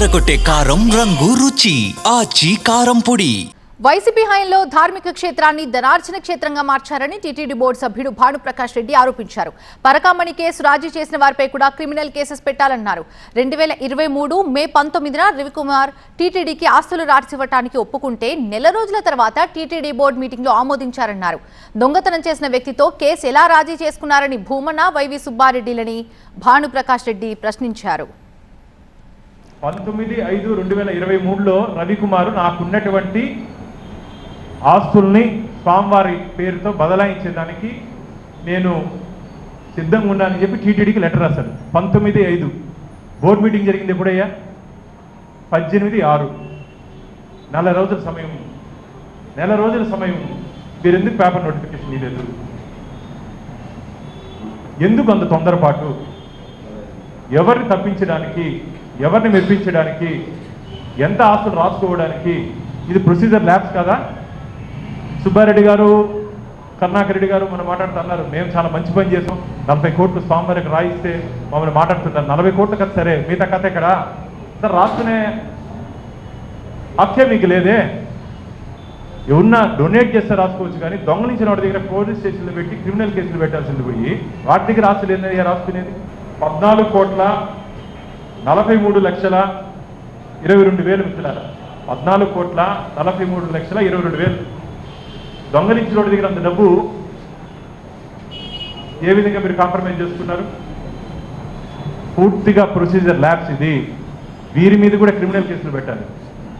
ఎర్రగొట్టే కారం రంగు రుచి ఆచి కారం పొడి. వైసీపీ హయాంలో ధార్మిక క్షేత్రాన్ని ధనార్జన క్షేత్రంగా మార్చారని టీటీడీ బోర్డు సభ్యుడు భానుప్రకాష్ రెడ్డి ఆరోపించారు. పరకామణి కేసు రాజీ చేసిన వారిపై కూడా క్రిమినల్ కేసెస్ పెట్టాలన్నారు. రెండు వేల ఇరవై మూడు మే పంతొమ్మిదిన రవికుమార్ టీటీడీకి ఆస్తులు రాసివ్వటానికి ఒప్పుకుంటే నెల రోజుల తర్వాత టీటీడీ బోర్డు మీటింగ్లో ఆమోదించారన్నారు. దొంగతనం చేసిన వ్యక్తితో కేసు ఎలా రాజీ చేసుకున్నారని భూమన వైవి సుబ్బారెడ్డిలని భానుప్రకాష్ రెడ్డి ప్రశ్నించారు. పంతొమ్మిది ఐదు రెండు వేల ఇరవై మూడులో రవికుమారు నాకున్నటువంటి ఆస్తుల్ని స్వామివారి పేరుతో బదలాయించేదానికి నేను సిద్ధంగా ఉన్నానని చెప్పి టీటీడీకి లెటర్ రాశాను పంతొమ్మిది ఐదు బోర్డు మీటింగ్ జరిగింది ఎప్పుడయ్యా? పద్దెనిమిది ఆరు. నెల రోజుల సమయం. నెల రోజుల సమయం. మీరు ఎందుకు పేపర్ నోటిఫికేషన్ ఇవ్వలేదు ఎందుకు అంత తొందరపాటు? ఎవరిని తప్పించడానికి ఎవరిని మెప్పించడానికి ఎంత ఆస్తులు రాసుకోవడానికి ఇది ప్రొసీజర్ ల్యాబ్స్ కదా? సుబ్బారెడ్డి గారు కర్ణాకర్ రెడ్డి గారు మనం మాట్లాడుతున్నారు మేము చాలా మంచి పని చేసాం. నలభై కోట్లు స్వామివారికి రాయిస్తే మమ్మల్ని మాట్లాడుతున్నారు నలభై కోట్లు కదా సరే మిగతా కథ ఇక్కడ సార్ రాసుకునే హక్కే మీకు లేదే. ఎవరన్నా డొనేట్ చేస్తే రాసుకోవచ్చు కానీ దొంగలించిన వాడి దగ్గర పోలీస్ స్టేషన్లో పెట్టి క్రిమినల్ కేసులు పెట్టాల్సింది పోయి వాటి దగ్గర ఆస్తులు రాసుకునేది? పద్నాలుగు కోట్ల నలభై మూడు లక్షల ఇరవై రెండు వేలు మిత్రులారా. పద్నాలుగు కోట్ల నలభై మూడు లక్షల ఇరవై రెండు వేలు. దొంగలించిన వాడి దగ్గర అంత డబ్బు ఏ విధంగా మీరు కాంప్రమైజ్ చేసుకున్నారు? పూర్తిగా ప్రొసీజర్ ల్యాబ్స్ ఇది. వీరి మీద కూడా క్రిమినల్ కేసులు పెట్టాలి.